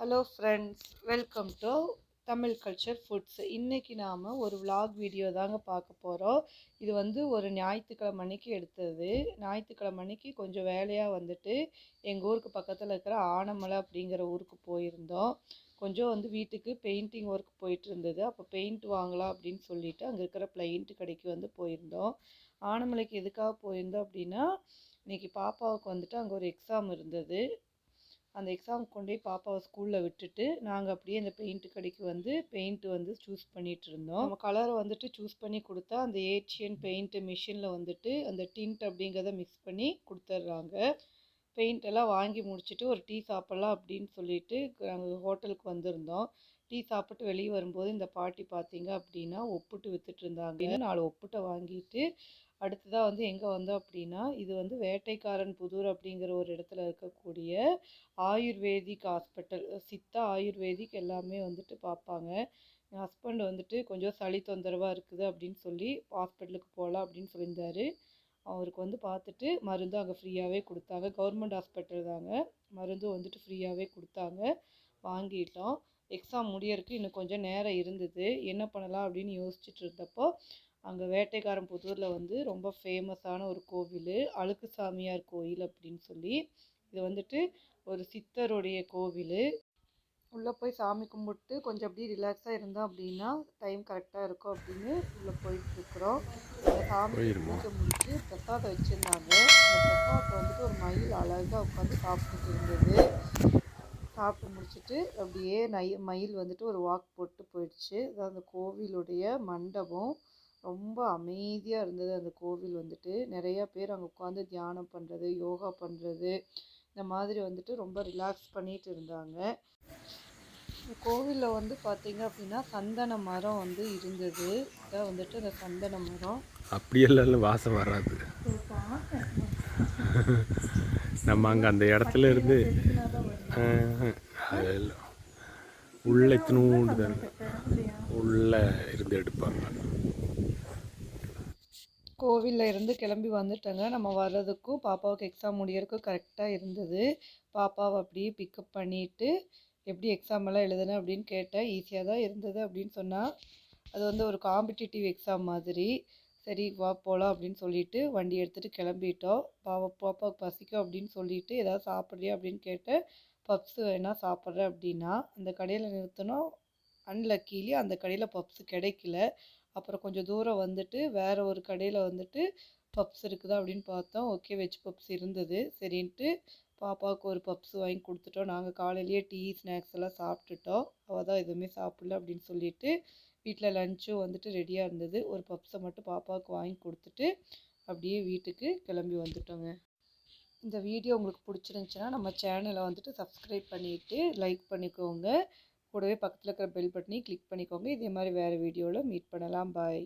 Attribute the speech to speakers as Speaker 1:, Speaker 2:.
Speaker 1: Hello friends welcome to Tamil culture foods இன்றைக்கி நாம் ஒரு விலாக் வீடியோ தாங்க பார்க்க போகிறோம் இது வந்து ஒரு ஞாயிற்றுக்கிழமை அன்னைக்கு எடுத்தது. ஞாயிற்றுக்கிழமை அன்னைக்கு கொஞ்சம் வேலையாக வந்துட்டு எங்கள் ஊருக்கு பக்கத்தில் இருக்கிற ஆனமலை அப்படிங்கிற ஊருக்கு போயிருந்தோம். கொஞ்சம் வந்து வீட்டுக்கு பெயிண்டிங் ஒர்க் போயிட்டு இருந்தது. அப்போ பெயிண்ட் வாங்கலாம் அப்படின்னு சொல்லிட்டு அங்கே இருக்கிற பெயிண்ட் கடைக்கு வந்து போயிருந்தோம். ஆனமலைக்கு எதுக்காக போயிருந்தோம் அப்படின்னா இன்றைக்கி பாப்பாவுக்கு வந்துட்டு அங்கே ஒரு எக்ஸாம் இருந்தது. அந்த எக்ஸாம் கொண்டு போய் பாப்பாவை ஸ்கூலில் விட்டுட்டு நாங்கள் அப்படியே அந்த பெயிண்ட் கடைக்கு வந்து பெயிண்ட் வந்து சூஸ் பண்ணிட்டு இருந்தோம். நம்ம கலரை வந்துட்டு சூஸ் பண்ணி கொடுத்தா அந்த ஏஷியன் பெயிண்ட்டு மிஷினில் வந்துட்டு அந்த டிண்ட் அப்படிங்கிறத மிக்ஸ் பண்ணி கொடுத்துட்றாங்க. பெயிண்ட் எல்லாம் வாங்கி முடிச்சுட்டு ஒரு டீ சாப்பிட்லாம் அப்படின்னு சொல்லிட்டு நாங்கள் ஹோட்டலுக்கு வந்திருந்தோம். டீ சாப்பிட்டு வெளியே வரும்போது இந்த பாட்டி பார்த்தீங்க அப்படின்னா ஒப்புட்டு வித்துட்டு இருந்தாங்க நாலு ஒப்புட்டை வாங்கிட்டு அடுத்ததாக வந்து எங்கே வந்தோம் அப்படின்னா இது வந்து வேட்டைக்காரன் புதூர் அப்படிங்கிற ஒரு இடத்துல இருக்கக்கூடிய ஆயுர்வேதிக் ஹாஸ்பிட்டல். சித்தா ஆயுர்வேதிக் எல்லாமே வந்துட்டு பார்ப்பாங்க என் ஹஸ்பண்ட் வந்துட்டு கொஞ்சம் சளி தொந்தரவாக இருக்குது அப்படின்னு சொல்லி ஹாஸ்பிட்டலுக்கு போகலாம் அப்படின்னு சொல்லியிருந்தாரு. அவருக்கு வந்து பார்த்துட்டு மருந்து அங்கே ஃப்ரீயாகவே கொடுத்தாங்க. கவர்மெண்ட் ஹாஸ்பிட்டல் தாங்க. மருந்து வந்துட்டு ஃப்ரீயாகவே கொடுத்தாங்க. வாங்கிட்டோம். எக்ஸாம் முடியறதுக்கு இன்னும் கொஞ்சம் நேரம் இருந்தது. என்ன பண்ணலாம் அப்படின்னு யோசிச்சுட்டு இருந்தப்போ அங்கே வேட்டைக்காரன் புதூரில் வந்து ரொம்ப ஃபேமஸான ஒரு கோவில் அழுக்கு சாமியார் கோயில் அப்படின்னு சொல்லி இது வந்துட்டு ஒரு சித்தருடைய கோவில். உள்ளே போய் சாமி கும்பிட்டு கொஞ்சம் அப்படியே ரிலாக்ஸாக இருந்தோம் அப்படின்னா டைம் கரெக்டாக இருக்கும் அப்படின்னு உள்ளே போயிட்டுருக்குறோம் அந்த சாமி? பூஜை முடிச்சு பிரசாதம் வச்சுருந்தாங்க. அந்த பிரசாதத்தை வந்துட்டு ஒரு மயில் அழகாக உட்காந்து சாப்பிட்டுட்டு இருந்தது. சாப்பிட்டு முடிச்சுட்டு அப்படியே நை மயில் வந்துட்டு ஒரு வாக் போட்டு போயிடுச்சு. அதான் அந்த கோவிலுடைய மண்டபம். ரொம்ப அமைதியாக இருந்தது அந்த கோவில் வந்துட்டு. நிறையா பேர் அங்கே உட்காந்து தியானம் பண்ணுறது யோகா பண்ணுறது இந்த மாதிரி வந்துட்டு ரொம்ப ரிலாக்ஸ் பண்ணிட்டு இருந்தாங்க. கோவிலில் வந்து பார்த்தீங்க அப்படின்னா சந்தன மரம் வந்து இருந்தது. இதான் வந்துட்டு அந்த சந்தன மரம்.
Speaker 2: அப்படியெல்லாம் வாசம் வராது. நம்ம அங்கே அந்த இடத்துல இருந்து அதெல்லாம் உள்ள இத்தினூண்டு தானே. உள்ள இருந்து எடுப்பாங்க.
Speaker 1: கோவிலில் இருந்து கிளம்பி வந்துட்டேங்க. நம்ம வர்றதுக்கும் பாப்பாவுக்கு எக்ஸாம் முடியறதுக்கும் கரெக்டாக இருந்தது. பாப்பாவை அப்படியே பிக்கப் பண்ணிட்டு எப்படி எக்ஸாம் எல்லாம் எழுதுனேன் அப்படின்னு கேட்டேன். ஈஸியாக தான் இருந்தது அப்படின்னு சொன்னால் அது வந்து ஒரு காம்படிட்டிவ் எக்ஸாம் மாதிரி. சரி வா போகலாம் அப்படின்னு சொல்லிட்டு வண்டி எடுத்துகிட்டு கிளம்பிட்டோம். பாவ பாப்பாவுக்கு பசிக்கும் அப்படின்னு சொல்லிட்டு ஏதாவது சாப்பிட்றியா அப்படின்னு கேட்டேன். பப்ஸு வேணால் சாப்பிட்றேன் அப்படின்னா அந்த கடையில் நிறுத்தினோம் அன்லக்கீலி அந்த கடையில் பப்ஸ் கிடைக்கல. அப்புறம் கொஞ்சம் தூரம் வந்துட்டு வேறு ஒரு கடையில் வந்துட்டு பப்ஸ் இருக்குதா அப்படின்னு பார்த்தோம். ஓகே வெஜ் பப்ஸ் இருந்தது. சரின்ட்டு பாப்பாவுக்கு ஒரு பப்ஸ் வாங்கி கொடுத்துட்டோம். நாங்கள் காலையிலேயே டீ ஸ்நாக்ஸ் எல்லாம் சாப்பிட்டுட்டோம். அவள் தான் எதுவுமே சாப்பிடல அப்படின்னு சொல்லிட்டு வீட்டில் லஞ்சும் வந்துட்டு ரெடியாக இருந்தது. ஒரு பப்ஸை மட்டும் பாப்பாவுக்கு வாங்கி கொடுத்துட்டு அப்படியே வீட்டுக்கு கிளம்பி வந்துட்டோங்க. இந்த வீடியோ உங்களுக்கு பிடிச்சிருந்துச்சின்னா நம்ம சேனலை வந்துட்டு சப்ஸ்கிரைப் பண்ணிவிட்டு லைக் பண்ணிக்கோங்க. கூடவே பக்கத்தில் இருக்கிற பெல் பட்டனையும் கிளிக் பண்ணிக்கோங்க. இதே மாதிரி வேறு வீடியோவில் மீட் பண்ணலாம். பாய்